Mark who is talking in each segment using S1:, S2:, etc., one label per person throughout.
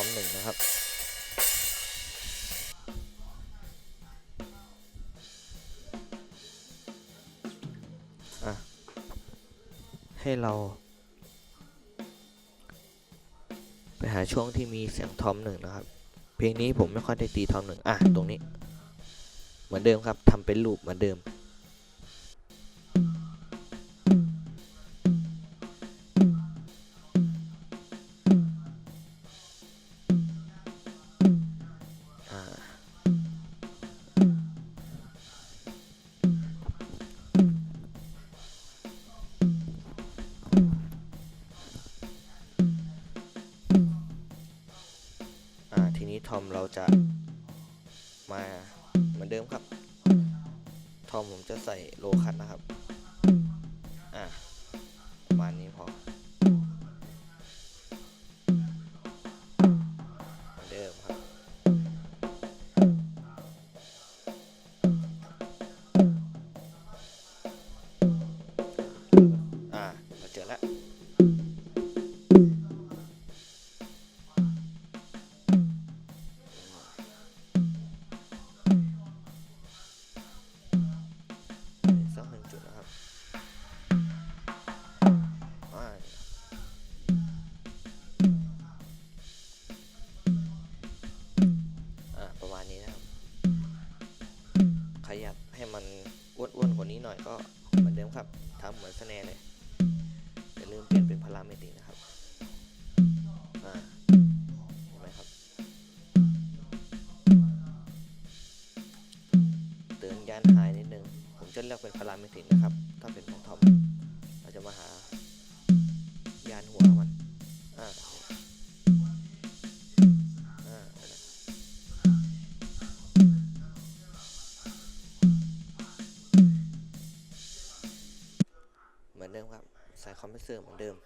S1: อมหนึ่งนะครับอะให้เรา ไปหาช่วงที่มีเสียงทอมหนึ่งนะครับ เพลงนี้ผมไม่ค่อยได้ตีทอมหนึ่งอะ ตรงนี้ เหมือนเดิมครับทำเป็นลูปเหมือนเดิม ทีนี้ทอมเราจะมาเหมือนเดิมครับ ทอมผมจะใส่โลคัตนะครับ เหมือนสแนร์เลย ครับใส่คอมเพรสเซอร์เหมือนเดิม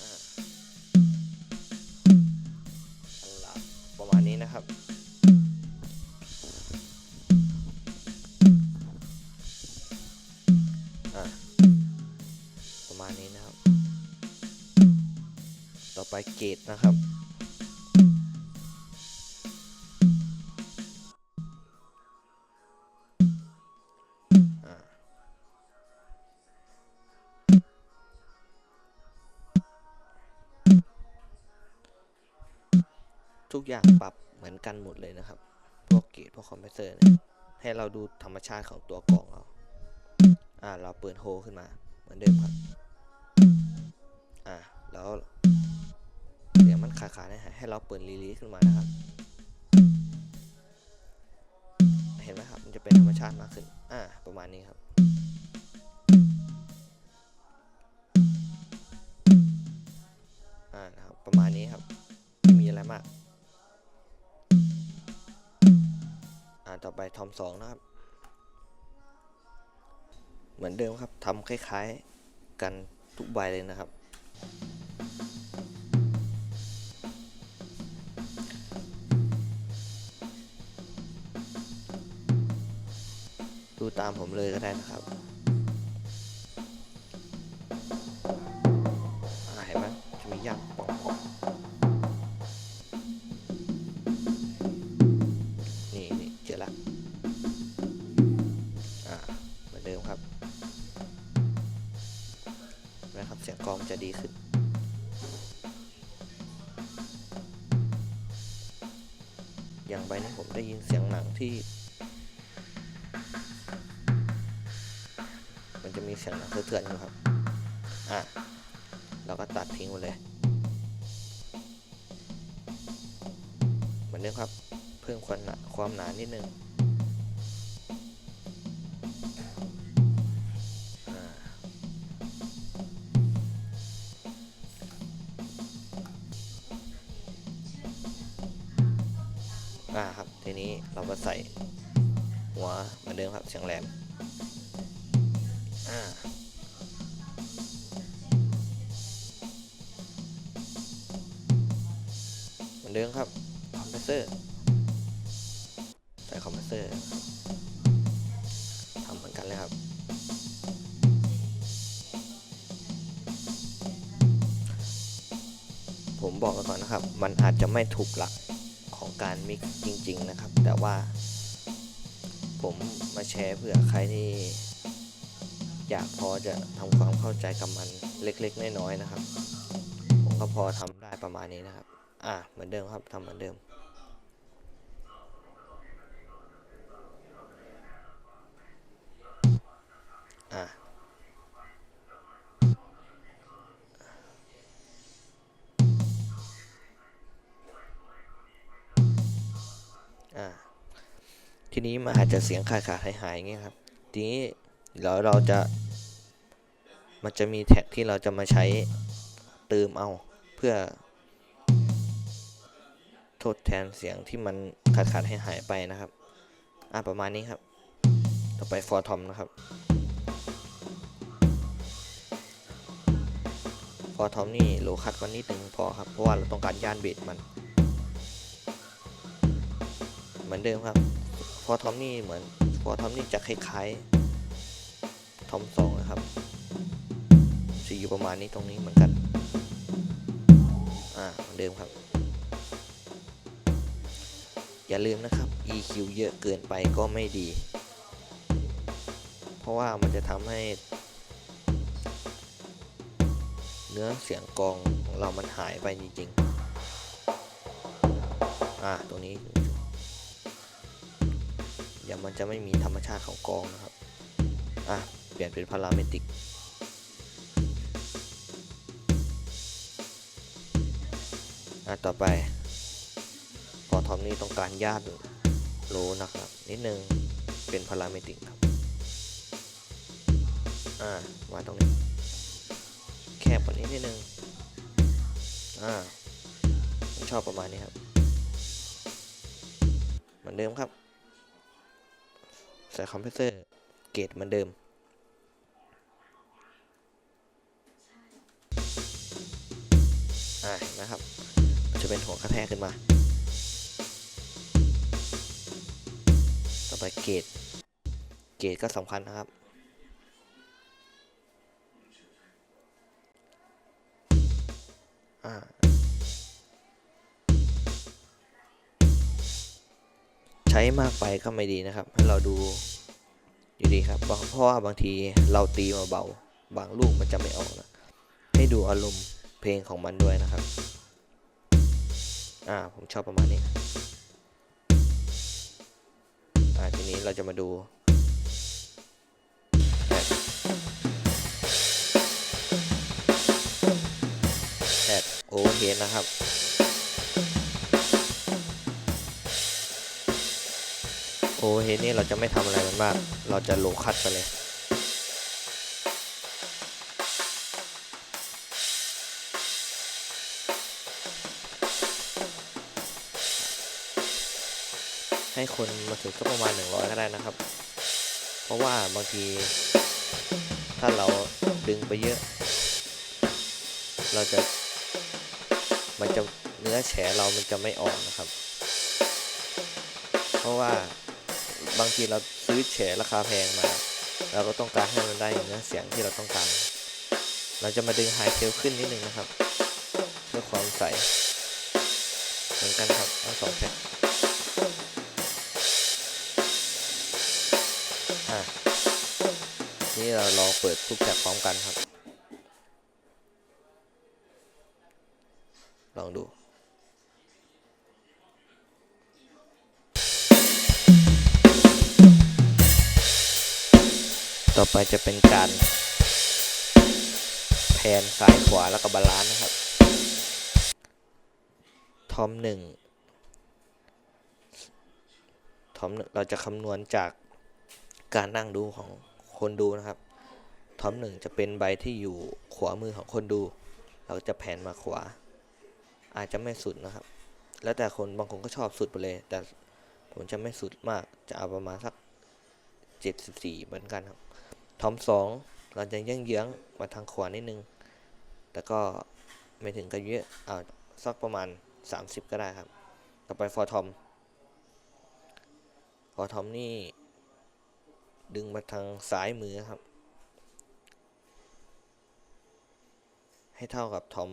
S1: อ่าประมาณนี้นะครับอ่าประมาณนี้นะครับ ต่อไปเกตนะครับ ทุกอย่างปรับเหมือนกันหมดเลยนะครับ พวกเกตพวกคอมเพรสเซอร์เนี่ยให้เราดูธรรมชาติของตัวกล่องเราอ่าเราเปิดโฮขึ้นมาเหมือนเดิมครับอ่าแล้วเสียงมันขาดๆนะฮะให้เราเปิดรีลีขึ้นมานะครับ เห็นไหมครับมันจะเป็นธรรมชาติมากขึ้นอ่าประมาณนี้ครับอ่านะครับประมาณนี้ครับไม่มีอะไรมาก อ่าต่อไปทอมสองนะครับ เหมือนเดิมครับทำคล้ายๆกันทุกใบเลยนะครับ ดูตามผมเลยก็ได้นะครับเห็นไหมจะมียักษ์ ดีขึ้น อย่างใบนี้ผมได้ยินเสียงหนังที่ มันจะมีเสียงหนังเถื่อนๆอยู่ครับ อะ เราก็ตัดทิ้งหมดเลย เหมือนเดิมครับ เพิ่มความหนาความหนานิดนึง เราก็ใส่หัวเหมือนเดิมครับเสียงแหลมอ่าเหมือนเดิมครับคอมเพรสเซอร์ใส่คอมเพรสเซอร์ทำเหมือนกันเลยครับผมบอกไว้ก่อนนะครับ มันอาจจะไม่ถูกหลัก การมิกจริง ๆ นะครับ แต่ว่า ผมมาแชร์เผื่อใครที่อยากพอจะทำความเข้าใจกับมันเล็ก ๆ น้อยๆนะครับ ผมก็พอทำได้ประมาณนี้นะครับ อะเหมือนเดิมครับทำเหมือนเดิม ทีนี้มันอาจจะเสียงขาดขาดหายหายอย่างเงี้ยครับ ทีนี้เดี๋ยวเราจะ มันจะมีแท็กที่เราจะมาใช้เติมเอาเพื่อ ทดแทนเสียงที่มันขาดขาดหายหายไปนะครับ อ่าประมาณนี้ครับ ต่อไป for tom นะครับ for tom นี่โลคัดกว่านิดนึงพอครับ เพราะว่าเราต้องการย่านเบสมัน เหมือนเดิมครับ อทอมนี่เหมือนฟอทอมนี่จะคล้ายๆทอมสองนะครับจะอยู่ประมาณนี้ตรงนี้เหมือนกัน อ่าเหมือนเดิมครับ อย่าลืมนะครับ EQ เยอะเกินไปก็ไม่ดี เพราะว่ามันจะทำให้ เนื้อเสียงกองของเรามันหายไปจริงๆ อ่าตรงนี้ ดี๋ยวมันจะไม่มีธรรมชาติของกองนะครับ อะ เปลี่ยนเป็นพาราเมตริกอะต่อไปพอทอมนี้ต้องการญาติโลนะครับ นิดนึงเป็นพาราเมตริกครับ อ่ามาตรงนี้ แคบกว่านี้นิดนึง อ่าชอบประมาณนี้ครับ เหมือนเดิมครับ ใส่คอมเพรสเซอร์เกตเหมือนเดิม อ่านไหมครับจะเป็นหัวกระแทกขึ้นมา ต่อไปเกต เกตก็สำคัญนะครับ ช้มากไปก็ไม่ดีนะครับ ให้เราดูอยู่ดีครับบางเพราะว่าบางทีเราตีมาเบา บางลูกมันจะไม่ออกนะ ให้ดูอารมณ์เพลงของมันด้วยนะครับ อ่าผมชอบประมาณนี้อ่าทีนี้เราจะมาดูแท็กแท็กโอเวอร์เฮนะครับ โอเฮดนี่เราจะไม่ทำอะไรมันมาก เราจะโลคัดไปเลยให้คนมาถึงก็ประมาณ 100 ก็ได้นะครับ เพราะว่าบางที ถ้าเราดึงไปเยอะ เราจะ มันจะเนื้อแฉเรามันจะไม่ออกนะครับ เพราะว่า บางทีเราซื้อแฉราคาแพงมา เราก็ต้องการให้มันได้เนื้อเสียงที่เราต้องการ เราจะมาดึงไฮเทลขึ้นนิดนึงนะครับ เพื่อความใส เหมือนกันครับทั้งสองแท็กอะนี่เราลองเปิดทุกแท็กพร้อมกันครับ ต่อไปจะเป็นการแพนซ้ายขวาแล้วก็บาลานซ์นะครับ ทอมหนึ่งทอมหนึ่งเราจะคำนวณจากการนั่งดูของคนดูนะครับ ทอมหนึ่งจะเป็นใบที่อยู่ขวามือของคนดู เราจะแผนมาขวา อาจจะไม่สุดนะครับ แล้วแต่คนบางคนก็ชอบสุดไปเลย แต่ผมจะไม่สุดมากจะเอาประมาณสัก 74 เหมือนกันครับ ทอมสองเราจะยื้องเยื้องมาทางขวานิดนึง แต่ก็ไม่ถึงกับเยอะเอาสักประมาณ 30 ก็ได้ครับ ต่อไปฟอร์ทอมฟอร์ทอมนี่ ดึงมาทางซ้ายมือครับ ให้เท่ากับทอม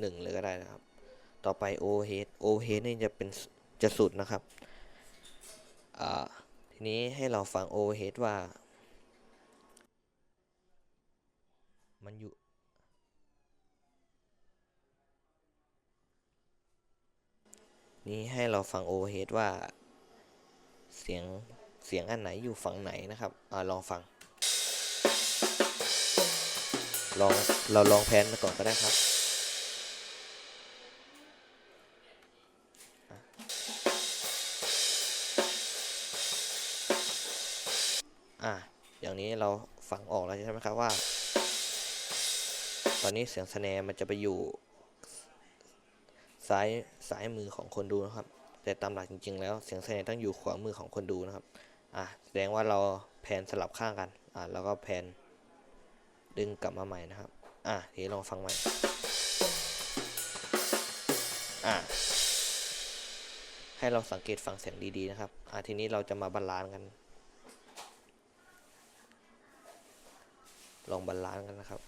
S1: หนึ่งเลยก็ได้นะครับ ต่อไปโอเฮดโอเฮดนี่จะเป็นจะสุดนะครับอ่าทีนี้ให้เราฟังโอเฮดว่า มันอยู่ นี่ให้เราฟังโอเฮดว่า เสียงเสียงอันไหนอยู่ฝั่งไหนนะครับอ่าลองฟัง ลองเราลองแพนมาก่อนก็ได้ครับอะอย่างนี้เราฟังออกแล้วใช่ไหมครับว่า ตอนนี้เสียงสแนร์มันจะไปอยู่ซ้ายซ้ายมือของคนดูนะครับ แต่ตามหลักจริง ๆ แล้วเสียงสแนร์ต้องอยู่ขวามือของคนดูนะครับ อะแสดงว่าเราแพนสลับข้างกัน อะแล้วก็แพนดึงกลับมาใหม่นะครับ อะทีนี้ลองฟังใหม่ อะให้เราสังเกตฟังเสียงดีๆนะครับอะทีนี้เราจะมาบาลานซ์กัน ลองบาลานซ์กันนะครับ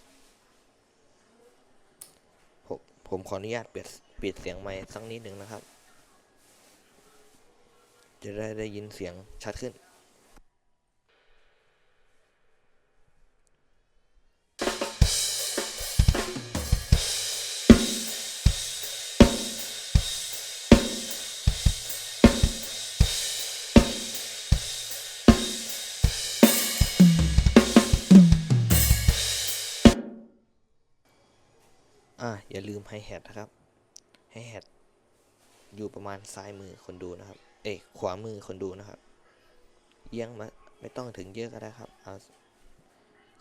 S1: ผมขออนุญาตเปลี่ยนปิดเสียงไมค์สักนิดหนึ่งนะครับ จะได้ได้ยินเสียงชัดขึ้น อย่าลืมไฮแฮทนะครับไฮแฮทอยู่ประมาณซ้ายมือคนดูนะครับ เอ้ยขวามือคนดูนะครับเอียงมาไม่ต้องถึงเยอะก็ได้ครับเอา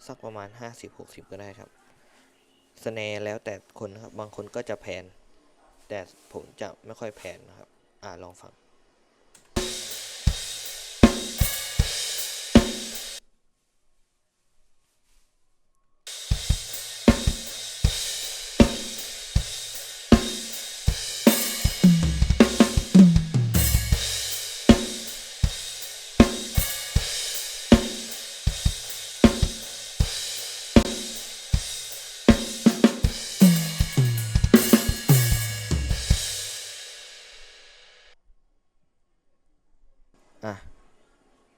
S1: สักประมาณ 50-60 ก็ได้ครับสแนร์แล้วแต่คนนะครับ บางคนก็จะแผน แต่ผมจะไม่ค่อยแผนนะครับ อ่าลองฟัง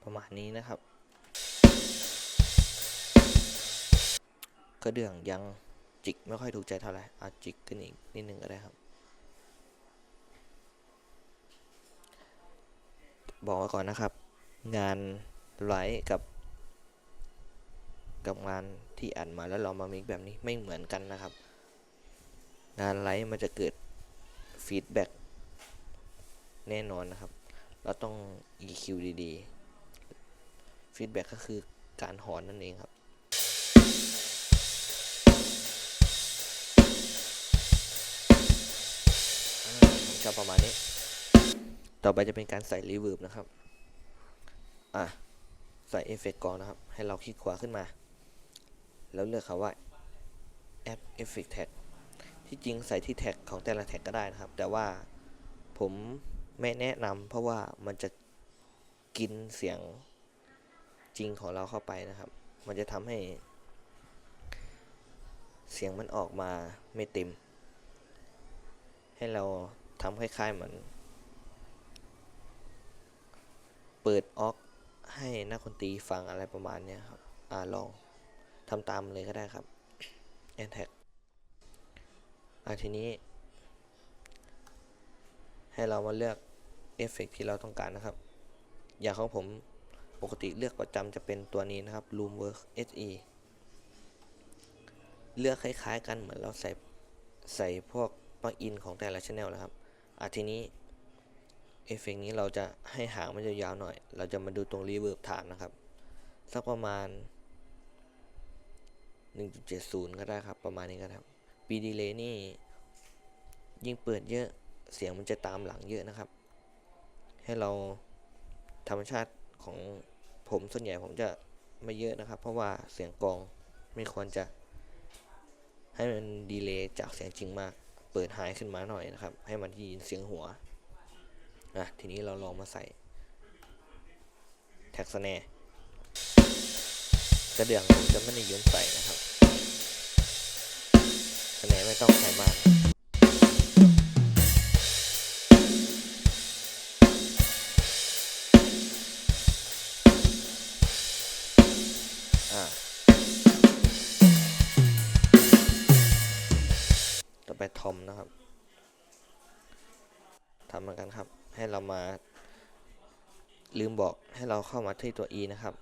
S1: ประมาณนี้นะครับ กระเดื่องยังจิกไม่ค่อยถูกใจเท่าไหร่อาจิกขึ้นอีกนิดนึงก็ได้ครับ บอกไว้ก่อนนะครับ งานไลฟ์กับ กับงานที่อัดมาแล้วเรามามิกแบบนี้ไม่เหมือนกันนะครับ งานไลฟ์มันจะเกิดฟีดแบ็กแน่นอนนะครับ เราต้อง EQ ดี ๆ ฟีดแบ็กก็คือการหอนนั่นเองครับผมชอบประมาณนี้ ต่อไปจะเป็นการใส่รีเวิร์บนะครับ อะ ใส่เอฟเฟกต์ก่อนนะครับ ให้เราคลิกขวาขึ้นมา แล้วเลือกคำว่า add effect tag ที่จริงใส่ที่แท็กของแต่ละแท็กก็ได้นะครับ แต่ว่าผมไม่แนะนำเพราะว่ามันจะกินเสียง จริงของเราเข้าไปนะครับ มันจะทำให้ เสียงมันออกมาไม่เต็ม ให้เราทำคล้ายๆเหมือน เปิดออกให้นักดนตรีฟังอะไรประมาณนี้ครับ อ่าลองทำตามเลยก็ได้ครับแอนแท็กอ่าทีนี้ ให้เรามาเลือกเอฟเฟกที่เราต้องการนะครับ อย่างของผม ปกติเลือกประจำจะเป็นตัวนี้นะครับ Roomwork SE เลือกคล้ายๆ กันเหมือนเราใส่ใส่พวกปลั๊กอินของแต่ละช anel นะครับอะทีนี้เอฟเฟกนี้เราจะให้หางมันยาวๆหน่อย เราจะมาดูตรง Reverb ฐานนะครับ สักประมาณ 1.70 ก็ได้ครับ ประมาณนี้ก็ได้ครับ B delay นี่ ยิ่งเปิดเยอะเสียงมันจะตามหลังเยอะนะครับ ให้เราธรรมชาติ ของผมส่วนใหญ่ผมจะไม่เยอะนะครับ เพราะว่าเสียงกองไม่ควรจะ ให้มันดีเลย์จากเสียงจริงมาก เปิดหายขึ้นมาหน่อยนะครับ ให้มันได้ยินเสียงหัวอะทีนี้เราลองมาใส่ แท็กสแนร์กระเดื่องผมจะไม่นิยมใส่นะครับอันไหนไม่ต้องใส่มาก ไปทอมนะครับทำเหมือนกันครับ ให้เรามา ลืมบอกให้เราเข้ามาที่ตัว e นะครับ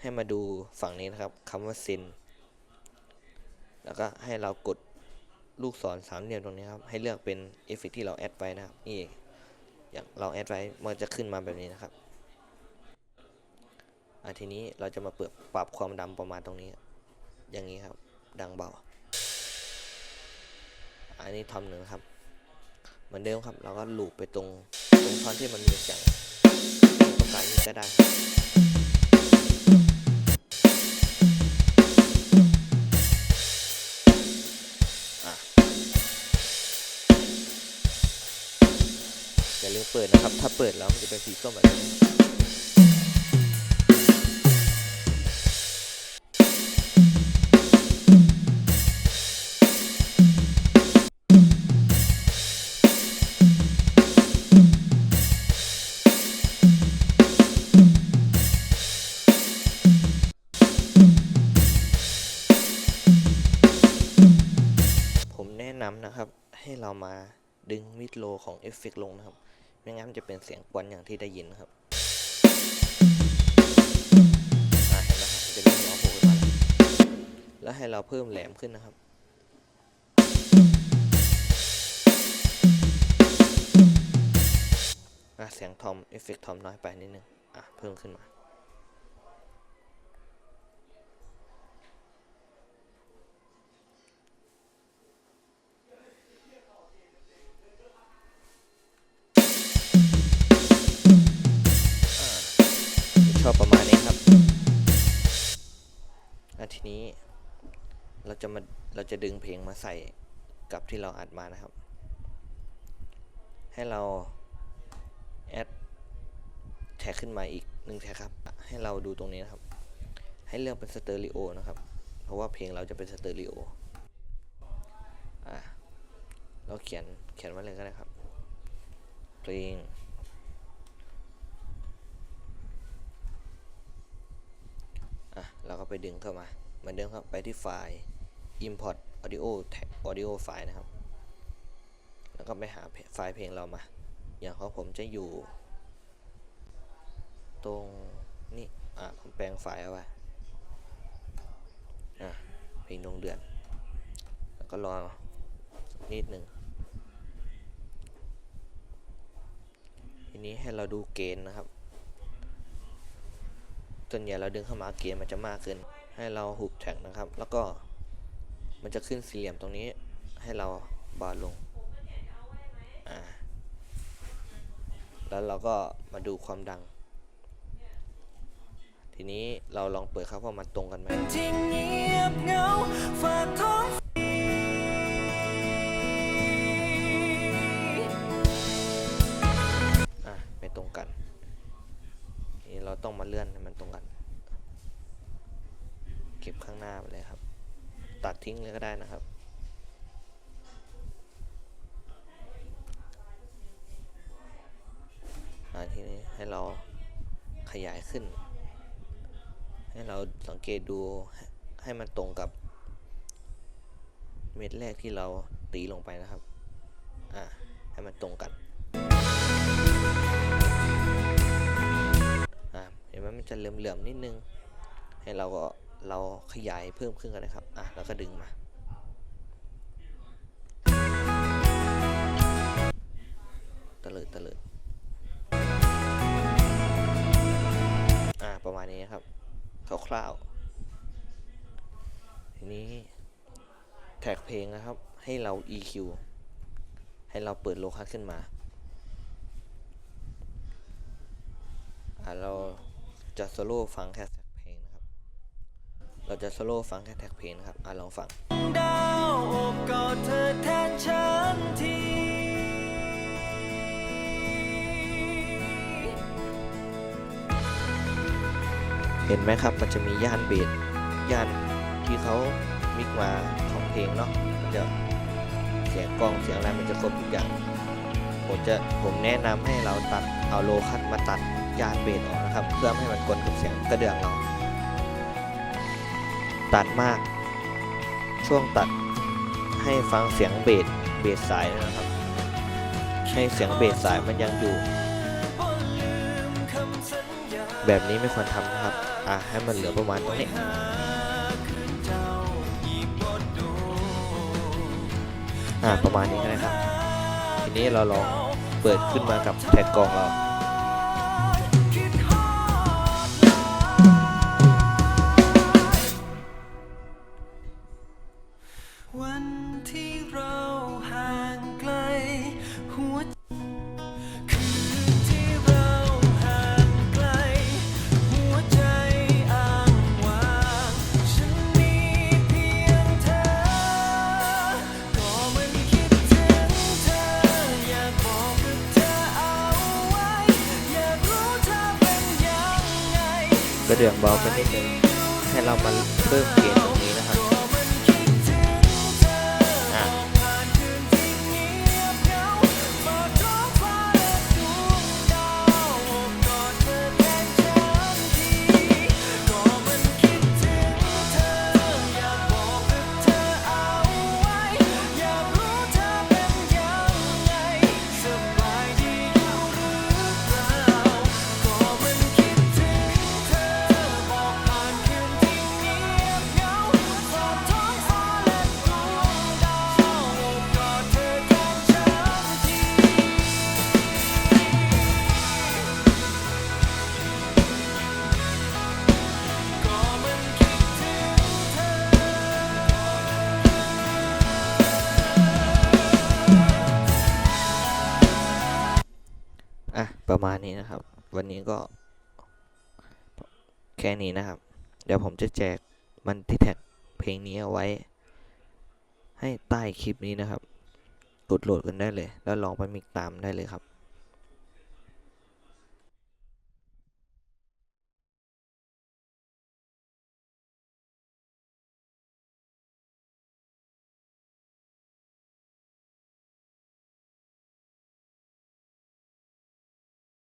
S1: ให้มาดูฝั่งนี้นะครับคำว่า sin แล้วก็ให้เรากดลูกศรสามเหลี่ยมตรงนี้ครับ ให้เลือกเป็นเอฟเฟกที่เราแอดไว้นะครับนี่อย่างเราแอดไว้มันจะขึ้นมาแบบนี้นะครับอะทีนี้เราจะมาเปิดปรับความดังประมาณตรงนี้ อย่างนี้ครับ ดังเบา อันนี้ทอมหนึ่งครับ เหมือนเดิมครับเราก็ลูปไปตรงตรงท่อนที่มันมีเสียงตรงกลางนี้ก็ได้อะอย่าลืมเปิดนะครับ ถ้าเปิดแล้วมันจะเป็นสีส้มแบบนี้ เรามาดึงมิดโลของเอฟเฟกต์ลงนะครับ ไม่งั้นจะเป็นเสียงกวนอย่างที่ได้ยินนะครับอ่าเห็นไหมครับจะมีหัวโผล่ขึ้นมาแล้วแล้วให้เราเพิ่มแหลมขึ้นนะครับเสียงทอมเอฟเฟกต์ทอมน้อยไปนิดนึงอะเพิ่มขึ้นมา จะมาเราจะดึงเพลงมาใส่กับที่เราอัดมานะครับ ให้เราแอดแท็กขึ้นมาอีกหนึ่งแท็กครับ ให้เราดูตรงนี้นะครับ ให้เลือกเป็นสเตอริโอนะครับ เพราะว่าเพลงเราจะเป็นสเตอริโออะเราเขียนเขียนไว้เลยก็ได้ครับ เพลง อะ เราก็ไปดึงเข้ามาเหมือนเดิมครับ ไปที่ไฟล์ import audio audio file นะครับ แล้วก็ไปหาไฟล์เพลงเรามา อย่างของผมจะอยู่ ตรงนี่อะผมแปลงไฟล์เอาไว้อะเพลงดวงเดือน แล้วก็รอนิดหนึ่งทีนี้ให้เราดูเกณฑ์นะครับส่วนใหญ่เราดึงเข้ามาเกียร์มันจะมากเกินให้เราหุบแท็กนะครับ แล้วก็ มันจะขึ้นสี่เหลี่ยมตรงนี้ให้เราบาลงอ่าแล้วเราก็มาดูความดัง ทีนี้เราลองเปิดครับว่ามันตรงกันไหม
S2: อะ
S1: ไม่ตรงกัน นี่เราต้องมาเลื่อนให้มันตรงกัน เก็บข้างหน้าไปเลยครับ ตัดทิ้งเลยก็ได้นะครับ ทีนี้ให้เราขยายขึ้น ให้เราสังเกตดูให้ให้มันตรงกับ เม็ดแรกที่เราตีลงไปนะครับ อ่าให้มันตรงกันอ่าเห็นไหมมันจะเหลื่อมๆนิดนึง ให้เราก็ เราขยายเพิ่มขึ้นกันเลยครับอะแล้วก็ดึงมา ตะเลิดตะเลิดอ่าประมาณนี้ครับคร่าวๆทีนี้แท็กเพลงนะครับ ให้เรา EQ ให้เราเปิดโลคัสขึ้นมาอ่าเราจะโซโล่ฟังแค่แท็กเพลงนะครับ เราจะโซโล่ฟังแค่แท็กเพลงนะครับอ่าลองฟัง
S2: ดาวอบกอดเธอแทนฉันทีเห็นไหมครับมันจะมีย่านเบสย่านที่เขามิกมาของเพลงเนาะมันจะเสียงกลองเสียงอะไรมันจะครบทุกอย่างผมจะผมแนะนำให้เราตัดเอาโลคัตมาตัดย่านเบสออกนะครับ เพื่อให้มันกลกับเสียงกระเดื่องเรา ตัดมาก ช่วงตัดให้ฟังเสียงเบสเบสสายนะครับ ให้เสียงเบสสายมันยังอยู่ แบบนี้ไม่ควรทำนะครับ อะให้มันเหลือประมาณตรงนี้
S1: คืนเจ้าอีกบ่โดน
S2: อะประมาณนี้ก็ได้ครับ ทีนี้เราลองเปิดขึ้นมากับแท็กกองเรา
S1: ให้
S2: เรามาเพิ่มเกียรตรงนี้นะครับ ประมาณนี้นะครับ วันนี้ก็แค่นี้นะครับ เดี๋ยวผมจะแจกมันที่แท็กเพลงนี้เอาไว้ ให้ใต้คลิปนี้นะครับ กดโหลดกันได้เลย แล้วลองไปมิกตามได้เลยครับ